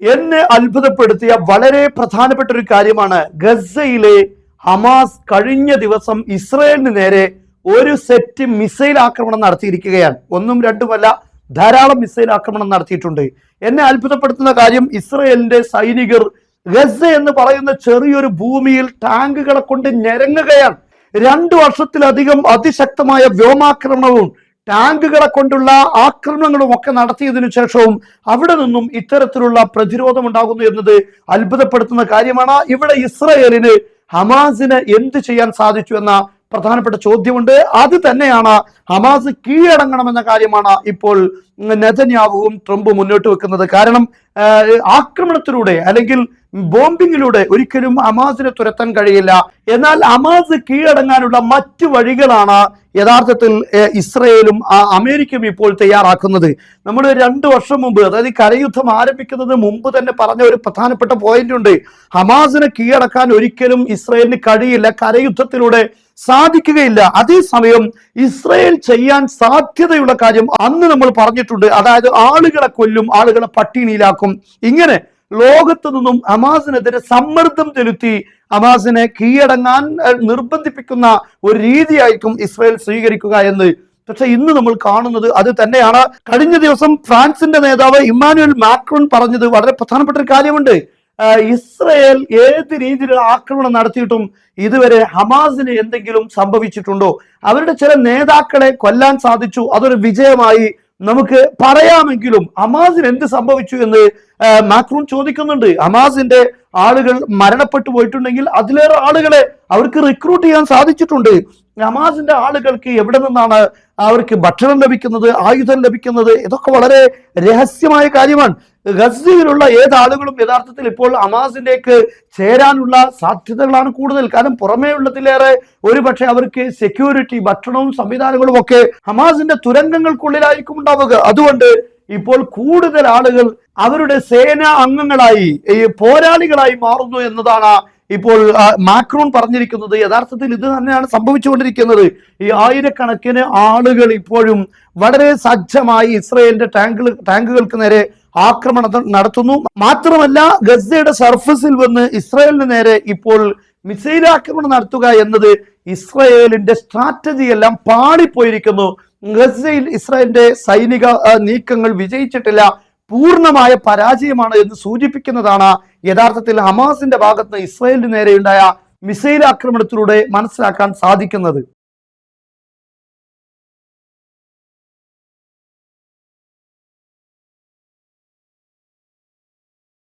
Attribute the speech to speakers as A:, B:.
A: എന്നെ അത്ഭുതപ്പെടുത്തിയ വളരെ പ്രധാനപ്പെട്ട ഒരു കാര്യമാണ് ഗസയിലെ ഹമാസ് കഴിഞ്ഞ ദിവസം ഇസ്രയേലിന് നേരെ ഒരു സെറ്റ് മിസൈൽ ആക്രമണം നടത്തിയിരിക്കുകയാണ്. ഒന്നും രണ്ടുമല്ല ധാരാളം മിസൈൽ ആക്രമണം നടത്തിയിട്ടുണ്ട്. എന്നെ അത്ഭുതപ്പെടുത്തുന്ന കാര്യം ഇസ്രയേലിന്റെ സൈനികർ ഗസ എന്ന് പറയുന്ന ചെറിയൊരു ഭൂമിയിൽ ടാങ്കുകളെ കൊണ്ട് ഞെരങ്ങുകയാണ്. രണ്ടു വർഷത്തിലധികം അതിശക്തമായ വ്യോമാക്രമണവും ടാങ്കുകളെ കൊണ്ടുള്ള ആക്രമണങ്ങളും ഒക്കെ നടത്തിയതിനു ശേഷവും അവിടെ നിന്നും ഇത്തരത്തിലുള്ള പ്രതിരോധം ഉണ്ടാകുന്നു എന്നത് അത്ഭുതപ്പെടുത്തുന്ന കാര്യമാണ്. ഇവിടെ ഇസ്രയേലിന് ഹമാസിന് എന്ത് ചെയ്യാൻ സാധിച്ചു എന്ന പ്രധാനപ്പെട്ട ചോദ്യമുണ്ട്. അത് തന്നെയാണ് ഹമാസ് കീഴടങ്ങണമെന്ന കാര്യമാണ് ഇപ്പോൾ നെതന്യാവുവും ട്രംപ് മുന്നോട്ട് വെക്കുന്നത്. കാരണം ആക്രമണത്തിലൂടെ അല്ലെങ്കിൽ ബോംബിങ്ങിലൂടെ ഒരിക്കലും ഹമാസിനെ തുരത്താൻ കഴിയില്ല. എന്നാൽ ഹമാസ് കീഴടങ്ങാനുള്ള മറ്റു വഴികളാണ് യഥാർത്ഥത്തിൽ ഇസ്രയേലും അമേരിക്കയും ഇപ്പോൾ തയ്യാറാക്കുന്നത്. നമ്മൾ രണ്ട് വർഷം മുമ്പ് അതായത് കരയുദ്ധം ആരംഭിക്കുന്നത് മുമ്പ് തന്നെ പറഞ്ഞ ഒരു പ്രധാനപ്പെട്ട പോയിന്റ് ഉണ്ട്. ഹമാസിനെ കീഴടക്കാൻ ഒരിക്കലും ഇസ്രയേലിന് കഴിയില്ല കരയുദ്ധത്തിലൂടെ സാധിക്കുകയില്ല. അതേസമയം ഇസ്രയേൽ ചെയ്യാൻ സാധ്യതയുള്ള കാര്യം അന്ന് നമ്മൾ പറഞ്ഞിട്ടുണ്ട്. അതായത് ആളുകളെ കൊല്ലും ആളുകളെ പട്ടിണിയിലാക്കും. ഇങ്ങനെ ലോകത്ത് നിന്നും ഹമാസിനെതിരെ സമ്മർദ്ദം ചെലുത്തി ഹമാസിനെ കീഴടങ്ങാൻ നിർബന്ധിപ്പിക്കുന്ന ഒരു രീതിയായിരിക്കും ഇസ്രായേൽ സ്വീകരിക്കുക എന്ന്. പക്ഷെ ഇന്ന് നമ്മൾ കാണുന്നത് അത് തന്നെയാണ്. കഴിഞ്ഞ ദിവസം ഫ്രാൻസിന്റെ നേതാവ് ഇമ്മാനുവൽ മാക്രോൺ പറഞ്ഞത് വളരെ പ്രധാനപ്പെട്ട ഒരു കാര്യമുണ്ട് ഇസ്രയേൽ ഏത് രീതിയിലുള്ള ആക്രമണം നടത്തിയിട്ടും ഇതുവരെ ഹമാസിന് എന്തെങ്കിലും സംഭവിച്ചിട്ടുണ്ടോ? അവരുടെ ചില നേതാക്കളെ കൊല്ലാൻ സാധിച്ചു. അതൊരു വിജയമായി നമുക്ക് പറയാമെങ്കിലും അമാസിന് എന്ത് സംഭവിച്ചു എന്ന് മാക്രോൺ ചോദിക്കുന്നുണ്ട്. ഹമാസിന്റെ ആളുകൾ മരണപ്പെട്ടു പോയിട്ടുണ്ടെങ്കിൽ അതിലേറെ ആളുകളെ അവർക്ക് റിക്രൂട്ട് ചെയ്യാൻ സാധിച്ചിട്ടുണ്ട്. നമാസിന്റെ ആളുകൾക്ക് എവിടെ നിന്നാണ് അവർക്ക് ഭക്ഷണം ലഭിക്കുന്നത് ആയുധം ലഭിക്കുന്നത്? ഇതൊക്കെ വളരെ രഹസ്യമായ കാര്യമാണ്. ഗസയിലുള്ള ഏത് ആളുകളും യഥാർത്ഥത്തിൽ ഇപ്പോൾ അമാസിലേക്ക് ചേരാനുള്ള സാധ്യതകളാണ് കൂടുതൽ. കാരണം പുറമേ ഉള്ളതിലേറെ ഒരു പക്ഷേ അവർക്ക് സെക്യൂരിറ്റി ഭക്ഷണവും സംവിധാനങ്ങളും ഒക്കെ ഹമാസിന്റെ തുരങ്കങ്ങൾക്കുള്ളിലായിരിക്കും ഉണ്ടാവുക. അതുകൊണ്ട് ഇപ്പോൾ കൂടുതൽ ആളുകൾ അവരുടെ സേനാ അംഗങ്ങളായി ഈ പോരാളികളായി മാറുന്നു എന്നതാണ് ഇപ്പോൾ മാക്രോൺ പറഞ്ഞിരിക്കുന്നത്. യഥാർത്ഥത്തിൽ ഇത് തന്നെയാണ് സംഭവിച്ചുകൊണ്ടിരിക്കുന്നത്. ഈ ആയിരക്കണക്കിന് ആളുകൾ ഇപ്പോഴും വളരെ സജ്ജമായി ഇസ്രയേലിന്റെ ടാങ്കുകൾ ടാങ്കുകൾക്ക് നേരെ ആക്രമണം നടത്തുന്നു. മാത്രമല്ല ഗസയുടെ സർഫസിൽ വന്ന് ഇസ്രയേലിന് നേരെ ഇപ്പോൾ മിസൈൽ ആക്രമണം നടത്തുക എന്നത് ഇസ്രയേലിന്റെ സ്ട്രാറ്റജി എല്ലാം പാളിപ്പോയിരിക്കുന്നു. ഗസയിൽ ഇസ്രായേലിന്റെ സൈനിക നീക്കങ്ങൾ വിജയിച്ചിട്ടില്ല. പൂർണമായ പരാജയമാണ് എന്ന് സൂചിപ്പിക്കുന്നതാണ് യഥാർത്ഥത്തിൽ ഹമാസിന്റെ ഭാഗത്ത് ഇസ്രായേലിന് നേരെയുണ്ടായ മിസൈൽ ആക്രമണത്തിലൂടെ മനസ്സിലാക്കാൻ സാധിക്കുന്നത്.